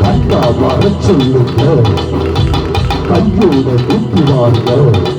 கண்டா வர சொல்லுங்க கையோட ஊற்றுவார்கள்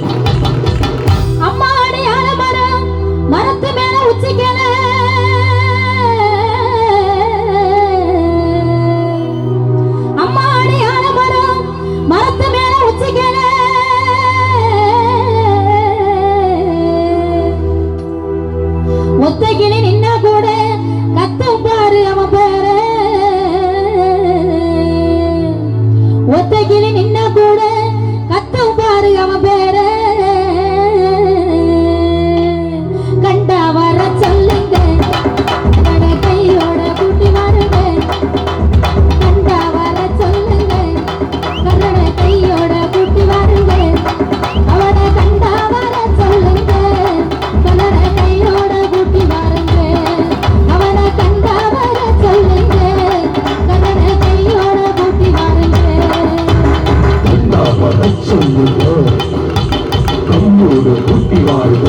அன்போடு குட்டி வாழ்க.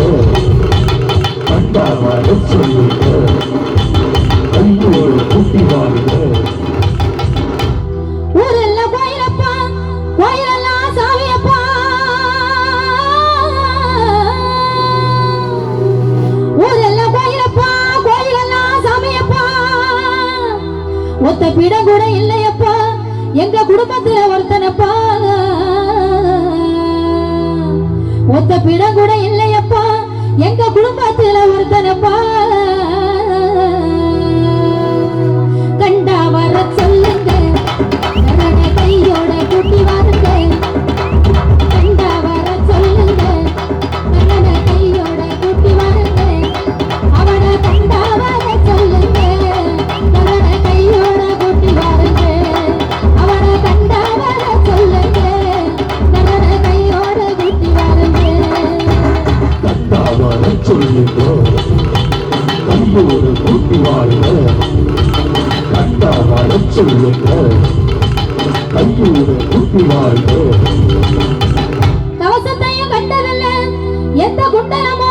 கண்டாவாட சொல்லுங்க அன்போடு குட்டி வாழ்க. ஒத்த பிடம் கூட இல்லையப்பா எங்க குடும்பத்துல ஒருத்தனப்பா. ஒத்த பிடம் கூட இல்லையப்பா. எங்க குடும்பத்துல ஒருத்தனப்பா. கையூட குட்டி வாழ்க எந்த குண்டலமோ